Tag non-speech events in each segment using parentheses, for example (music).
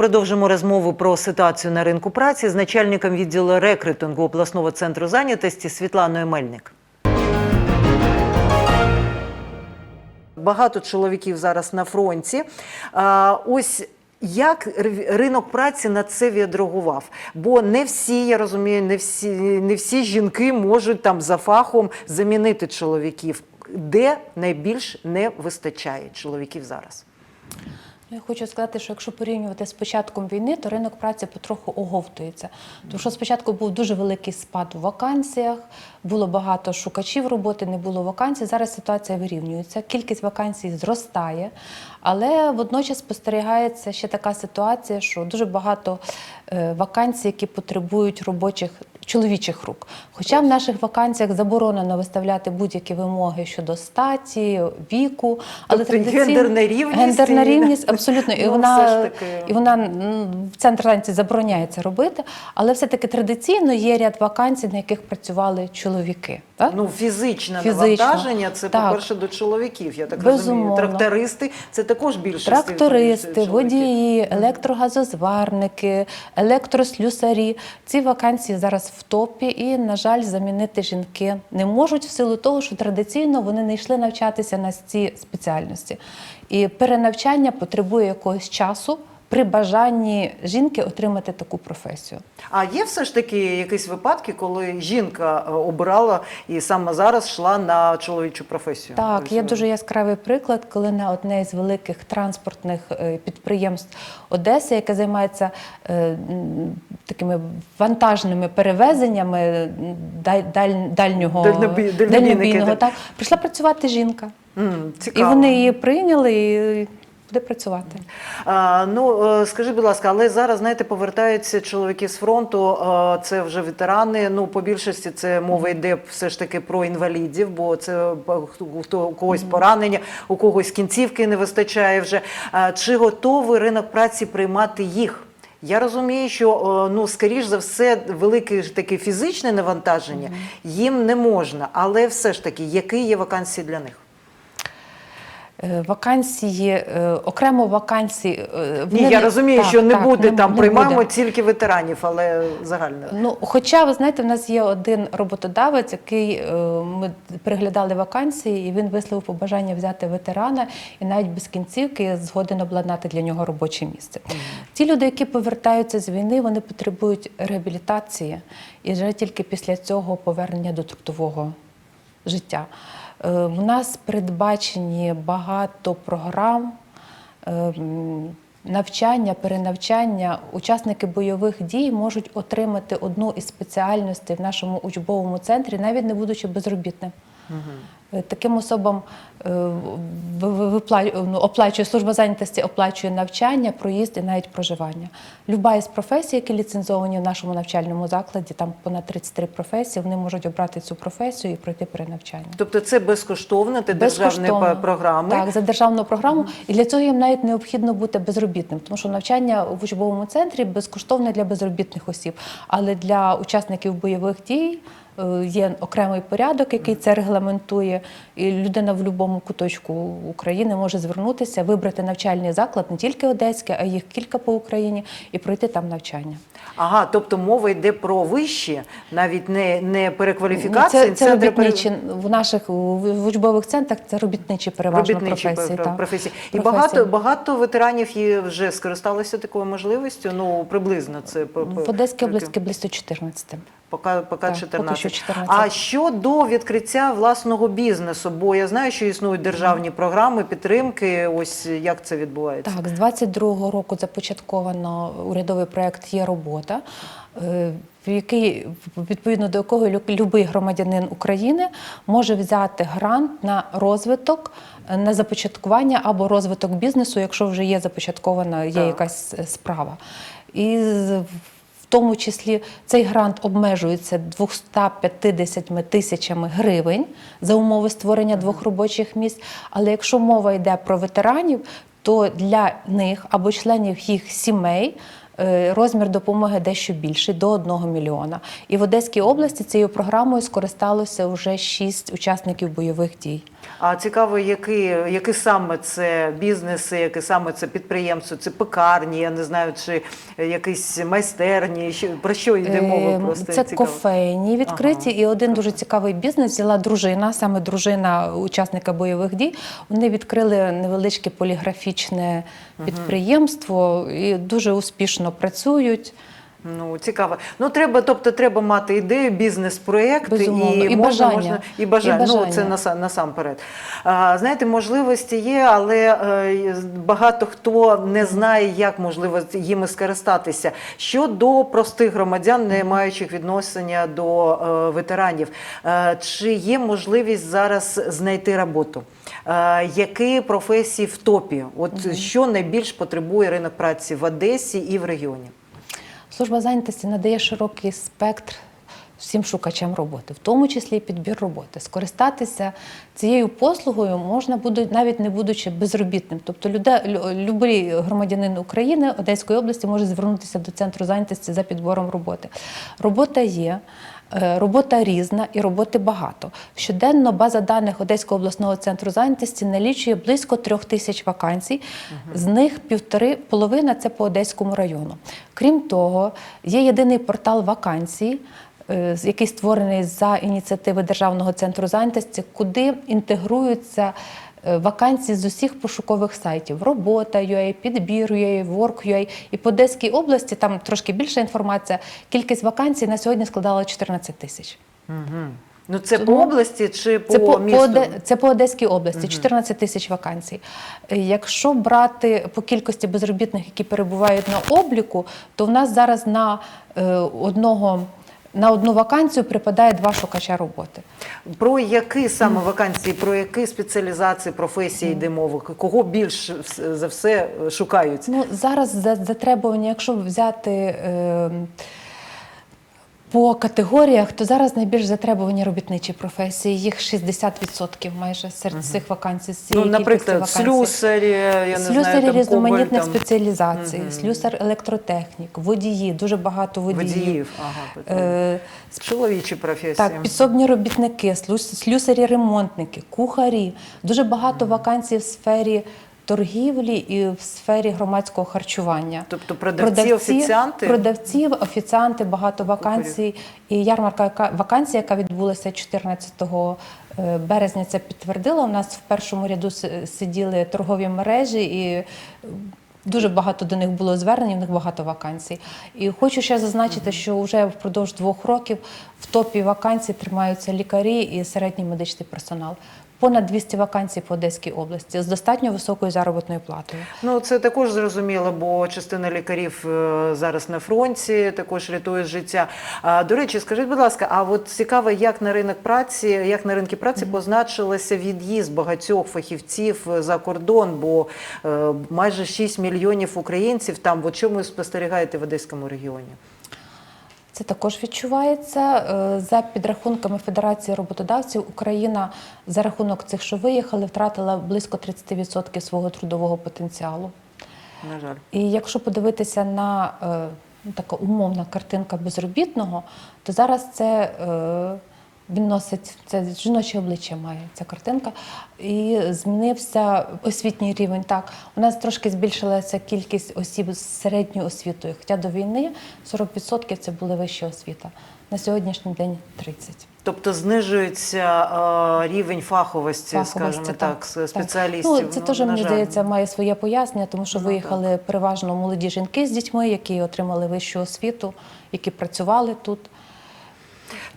Продовжимо розмову про ситуацію на ринку праці з начальником відділу рекрутингу обласного центру зайнятості Світланою Мельник. Багато чоловіків зараз на фронті. А, ось як ринок праці на це відреагував? Бо не всі, я розумію, не всі, не всі жінки можуть там за фахом замінити чоловіків. Де найбільш не вистачає чоловіків зараз? Ну, Я хочу сказати, що якщо порівнювати з початком війни, то ринок праці потроху оговтується. Тому що спочатку був дуже великий спад у вакансіях, було багато шукачів роботи, не було вакансій. Зараз ситуація вирівнюється, кількість вакансій зростає, але водночас спостерігається ще така ситуація, що дуже багато е, вакансій, які потребують робочих чоловічих рук. Хоча в наших вакансіях заборонено виставляти будь-які вимоги щодо статі, віку, але Тобто традиційно гендерна рівність гендерна рівність (laughs) абсолютно. І Ну, вона, таки. і вона в центр зайнятості забороняється робити, але все-таки традиційно є ряд вакансій, на яких працювали чоловіки. Так? Ну, фізичне Фізично. навантаження це, Так. по-перше, до чоловіків, я так Безумовно. розумію. Трактористи це також більше Трактористи, водії, електрогазозварники, електрослюсарі. Ці вакансії зараз в топі, і, на жаль, замінити жінки не можуть в силу того, що традиційно вони не йшли навчатися на ці спеціальності. І перенавчання потребує якогось часу при бажанні жінки отримати таку професію. А є все ж таки якісь випадки, коли жінка е, обирала і саме зараз йшла на чоловічу професію? Так, Тобто, є дуже яскравий приклад, коли на одне із великих транспортних е, підприємств Одеси, яке займається е, такими вантажними перевезеннями даль- даль- дальнього Дальнобій- дальнобійного, так. прийшла працювати жінка, М, і вони її прийняли і буде працювати. А, ну, е, скажи, будь ласка, але зараз, знаєте, повертаються чоловіки з фронту, е, це вже ветерани. Ну, по більшості це мова йде все ж таки про інвалідів, бо це е, хто- у когось поранення, у когось кінцівки не вистачає вже. Чи готовий ринок праці приймати їх? Я розумію, що ну скоріш за все велике таке фізичне навантаження їм не можна, але все ж таки, які є вакансії для них? Е, Вакансії, е, окремо вакансії. е, Ні, я розумію, так, що не так, буде там, не приймаємо буде. тільки ветеранів, але загально. Ну, хоча, ви знаєте, в нас є один роботодавець, який ми переглядали вакансії, і він висловив побажання взяти ветерана і навіть без кінцівки згоден обладнати для нього робоче місце. Ті люди, які повертаються з війни, вони потребують реабілітації і вже тільки після цього повернення до трудового життя. Е, В нас передбачені багато програм. е, Навчання, перенавчання, учасники бойових дій можуть отримати одну із спеціальностей в нашому учбовому центрі, навіть не будучи безробітним. Е, Таким особам е, ну, оплачує служба зайнятості, оплачує навчання, проїзд і навіть проживання. Люба із професій, які ліцензовані в нашому навчальному закладі, там понад 33 професії, вони можуть обрати цю професію і пройти перенавчання. Тобто це безкоштовно, це державні програми. Так, за державну програму. І для цього їм навіть необхідно бути безробітним, тому що навчання в учбовому центрі безкоштовне для безробітних осіб. Але для учасників бойових дій є окремий порядок, який це регламентує. І людина в будь-якому куточку України може звернутися, вибрати навчальний заклад, не тільки одеський, а їх кілька по Україні, і пройти там навчання. Ага, тобто мова йде про вищі, навіть не, не перекваліфікації. Це, це пере- робітничі в наших в учбових центрах. Це робітничі переважно робітничі професії. пр- так. професії. І Професії. багато, багато ветеранів є вже скористалися такою можливістю. Ну, приблизно це В Одеській області близько 14. Поки, поки Так, 14. поки що 14. А щодо відкриття власного бізнесу, бо я знаю, що існують державні програми підтримки. Ось як це відбувається? Так, з 22-го року започатковано урядовий проект Є робота, е, в який відповідно до якого будь-який громадянин України може взяти грант на розвиток, е, на започаткування або розвиток бізнесу, якщо вже є започаткована є Так. якась е, справа. І тому числі цей грант обмежується 250 тисячами гривень за умови створення двох робочих місць. Але якщо мова йде про ветеранів, то для них або членів їх сімей е, розмір допомоги дещо більший до 1 мільйона. І в Одеській області цією програмою скористалося вже шість учасників бойових дій. А цікаво, які, які саме це бізнеси, які саме це підприємство, це пекарні, я не знаю, чи якісь майстерні. Про що йде мова? Ем, Просто Це цікаво. кофейні відкриті, Ага. і один дуже цікавий бізнес взяла дружина, саме дружина учасника бойових дій. Вони відкрили невеличке поліграфічне підприємство і дуже успішно працюють. Ну, цікаво. Ну, треба, тобто, треба мати ідею, бізнес-проєкт і, І можна, бажання. можна і бажання. І Ну, це наса- насамперед. А, знаєте, можливості є, але е, багато хто не знає, як можливо їми скористатися. Щодо простих громадян, не маючих відношення до е, ветеранів, е, чи є можливість зараз знайти роботу? Які професії в топі? От що найбільш потребує ринок праці в Одесі і в регіоні? Служба зайнятості надає широкий спектр всім шукачам роботи, в тому числі і підбір роботи. Скористатися цією послугою можна буде навіть не будучи безробітним. Тобто любий громадянин України Одеської області може звернутися до центру зайнятості за підбором роботи. Робота є. Е, Робота різна і роботи багато. Щоденно база даних Одеського обласного центру зайнятості налічує близько трьох тисяч вакансій. З них півтори половина це по Одеському району. Крім того, є єдиний портал вакансій. е, Який створений за ініціативи Державного центру зайнятості, куди інтегруються вакансії з усіх пошукових сайтів: робота.ua, підбір.ua, work.ua. І по Одеській області там трошки більша інформація. Кількість вакансій на сьогодні складала 14 тисяч. Угу. Ну це Тому по області чи по, Це по, місту? по, це по Одеській області, 14 тисяч вакансій. Е, Якщо брати по кількості безробітних, які перебувають на обліку, то в нас зараз на е, одного. На одну вакансію припадає два шукача роботи. Про які саме вакансії, про які спеціалізації, професії йде мова? Кого більш за все шукають? Ну зараз за затребування, якщо взяти е, по категоріях, то зараз найбільш затребувані робітничі професії. Їх 60% майже серед цих вакансій. Ну, наприклад, слюсарі, я не знаю, Слюсарі там, різноманітних там, спеціалізацій, Мгм. слюсар електротехнік, водії, дуже багато водіїв. водіїв. Ага, Е, Чоловічі професії. так, підсобні робітники, слюсарі-ремонтники, кухарі. Дуже багато вакансій в сфері торгівлі і в сфері громадського харчування. Тобто продавці, офіціанти? Продавців, офіціанти, багато вакансій. І ярмарка, яка вакансія, яка відбулася 14 е, березня, це підтвердила. У нас в першому ряду сиділи торгові мережі і. е, Дуже багато до них було звернень, в них багато вакансій. І хочу ще зазначити, що вже впродовж двох років в топі вакансій тримаються лікарі і середній медичний персонал. Понад 200 вакансій по Одеській області з достатньо високою заробітною платою. Ну, це також зрозуміло, бо частина лікарів е, зараз на фронті, також рятує життя. А, до речі, скажіть, будь ласка, а от цікаво, як на ринок праці, як на ринки праці позначилося від'їзд багатьох фахівців за кордон, бо е, майже 6 мільйонів українців там. От що ви спостерігаєте в Одеському регіоні? Це також відчувається Е, за підрахунками Федерації роботодавців. Україна за рахунок цих, що виїхали, втратила близько 30% свого трудового потенціалу. На жаль. І якщо подивитися на е, ну, така умовна картинка безробітного, то зараз це е, він носить це жіноче обличчя має ця картинка. І змінився освітній рівень. Так, у нас трошки збільшилася кількість осіб з середньою освітою. Хоча до війни 40% це були вища освіта. На сьогоднішній день 30%. Тобто знижується е, рівень фаховості, скажімо так, так. спеціалістів. Ну, це Ну, теж, мені здається, має своє пояснення, тому що Ну, виїхали переважно молоді жінки з дітьми, які отримали вищу освіту, які працювали тут.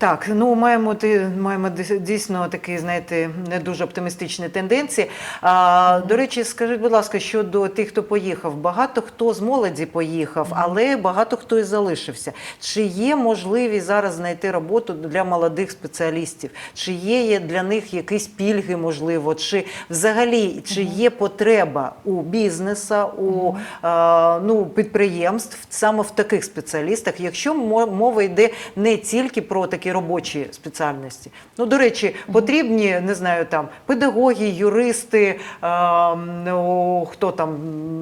Так, ну маємо ти маємо дійсно такі, знаєте, не дуже оптимістичні тенденції. А, До речі, скажіть, будь ласка, щодо тих, хто поїхав, багато хто з молоді поїхав, але багато хто і залишився. Чи є можливість зараз знайти роботу для молодих спеціалістів? Чи є для них якісь пільги, можливо? Чи взагалі чи є потреба у бізнеса, у а, ну, підприємств саме в таких спеціалістах, якщо мова йде не тільки про такі робочі спеціальності. Ну, до речі, потрібні, не знаю, там педагоги, юристи, е, ну, хто там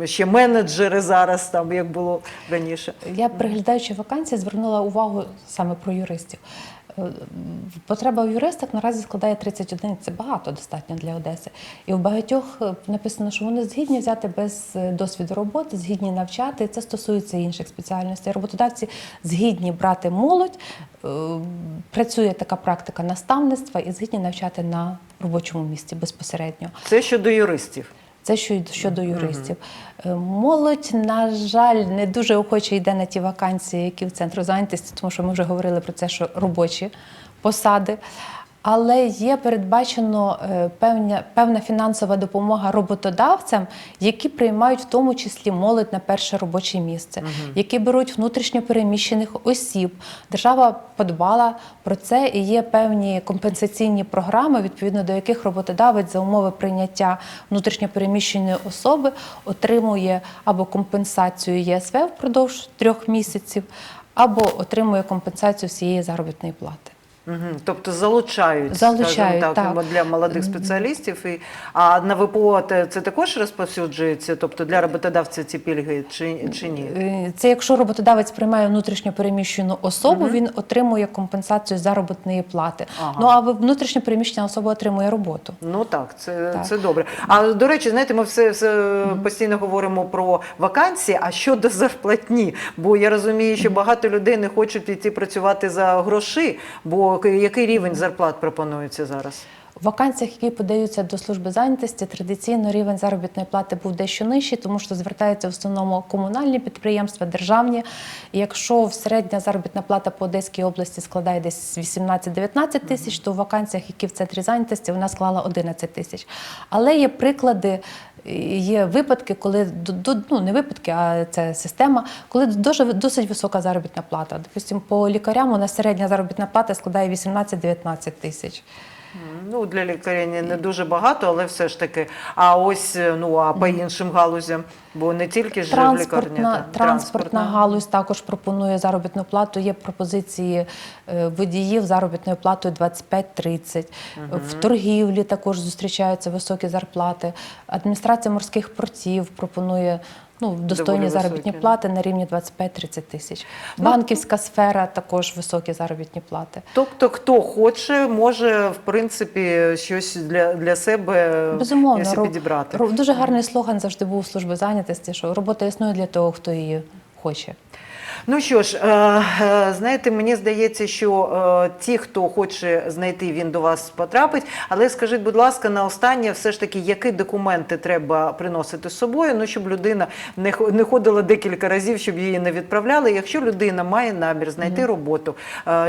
ще менеджери зараз, там як було раніше. Я, приглядаючи вакансії, звернула увагу саме про юристів. Потреба в юристах наразі складає 31, це багато достатньо для Одеси. І у багатьох е, написано, що вони згідні взяти без е, досвіду роботи, згідні навчати. Це стосується інших спеціальностей. Роботодавці згідні брати молодь. Е, Працює така практика наставництва і згідні навчати на робочому місці безпосередньо. Це щодо юристів. Це щодо юристів. Е, Молодь, на жаль, не дуже охоче йде на ті вакансії, які в центру зайнятості, тому що ми вже говорили про це, що робочі посади. Але є передбачено е, певна, певна фінансова допомога роботодавцям, які приймають в тому числі молодь на перше робоче місце, які беруть внутрішньо переміщених осіб. Держава подбала про це і є певні компенсаційні програми, відповідно до яких роботодавець за умови прийняття внутрішньо переміщеної особи отримує або компенсацію ЄСВ впродовж трьох місяців, або отримує компенсацію всієї заробітної плати. Угу. Тобто залучають, Залучають, скажімо так, так. для молодих спеціалістів. І, а на ВПО це також розповсюджується? Тобто для роботодавця ці пільги чи, чи ні? Е, Це якщо роботодавець приймає внутрішньо переміщену особу, він отримує компенсацію заробітної плати. Ага. Ну а внутрішньо переміщена особа отримує роботу. Ну так, це, Так. це добре. А до речі, знаєте, ми все, все постійно говоримо про вакансії, а щодо зарплатні. Бо я розумію, що багато людей не хочуть йти працювати за гроші, бо який рівень зарплат пропонується зараз? В вакансіях, які подаються до служби зайнятості, традиційно рівень заробітної плати був дещо нижчий, тому що звертаються в основному комунальні підприємства, державні. І якщо в середня заробітна плата по Одеській області складає десь 18-19 тисяч, то в вакансіях, які в центрі зайнятості, вона склала 11 тисяч. Але є приклади. Є випадки, коли ну не випадки, а це система, коли дуже досить висока заробітна плата. Допустимо, по лікарям у нас середня заробітна плата складає 18-19 тисяч. Ну, для лікаря не дуже багато, але все ж таки. А ось ну а по іншим галузям, бо не тільки ж в лікарні. Транспортна, транспортна галузь також пропонує заробітну плату. Є пропозиції е, водіїв заробітною платою 25-30. В торгівлі також зустрічаються високі зарплати. Адміністрація морських портів пропонує ну, достойні заробітні високі, плати на рівні 25-30 тисяч. Ну, Банківська сфера також високі заробітні плати. Тобто, хто хоче, може в принципі щось для, для себе Безумовно, якось підібрати. ро- дуже гарний слоган завжди був у служби зайнятості, що робота існує для того, хто її хоче. Ну що ж, е, е, знаєте, мені здається, що е, ті, хто хоче знайти, він до вас потрапить. Але скажіть, будь ласка, на останнє, все ж таки, які документи треба приносити з собою, ну щоб людина не хо- не ходила декілька разів, щоб її не відправляли. Якщо людина має намір знайти роботу,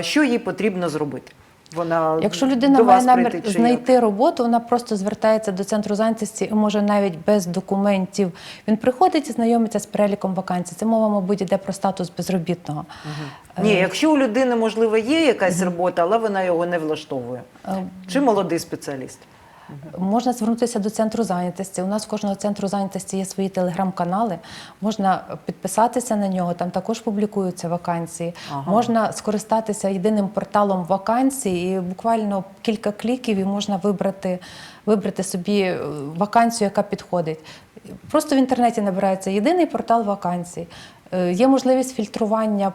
що їй потрібно зробити? Вона Якщо людина до має вас намір прийти, знайти знайти роботу, вона просто звертається до центру зайнятості і може навіть без документів. Він приходить і знайомиться з переліком вакансій. Це мова, мабуть, йде про статус безробітного. Угу. Ні, якщо у людини можливо є якась робота, але вона його не влаштовує. Е, Чи молодий спеціаліст? Можна звернутися до центру зайнятості. У нас в кожного центру зайнятості є свої телеграм-канали. Можна підписатися на нього, там також публікуються вакансії. Ага. Можна скористатися єдиним порталом вакансій, і буквально кілька кліків і можна вибрати, вибрати собі е, вакансію, яка підходить. Просто в інтернеті набирається єдиний портал вакансій. Е, Є можливість фільтрування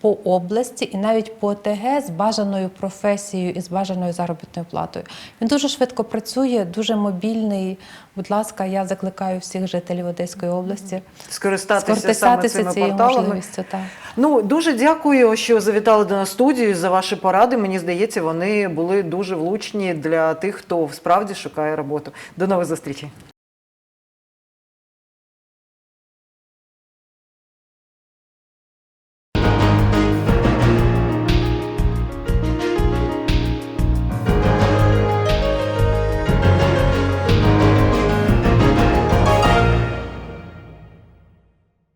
по області і навіть по ОТГ з бажаною професією і з бажаною заробітною платою. Він дуже швидко працює, дуже мобільний. Будь ласка, я закликаю всіх жителів Одеської області Скористатися, саме цими цією порталами. можливістю. Так. Ну дуже дякую, що завітали до нас студію за ваші поради. Мені здається, вони були дуже влучні для тих, хто справді шукає роботу. До нових зустрічей.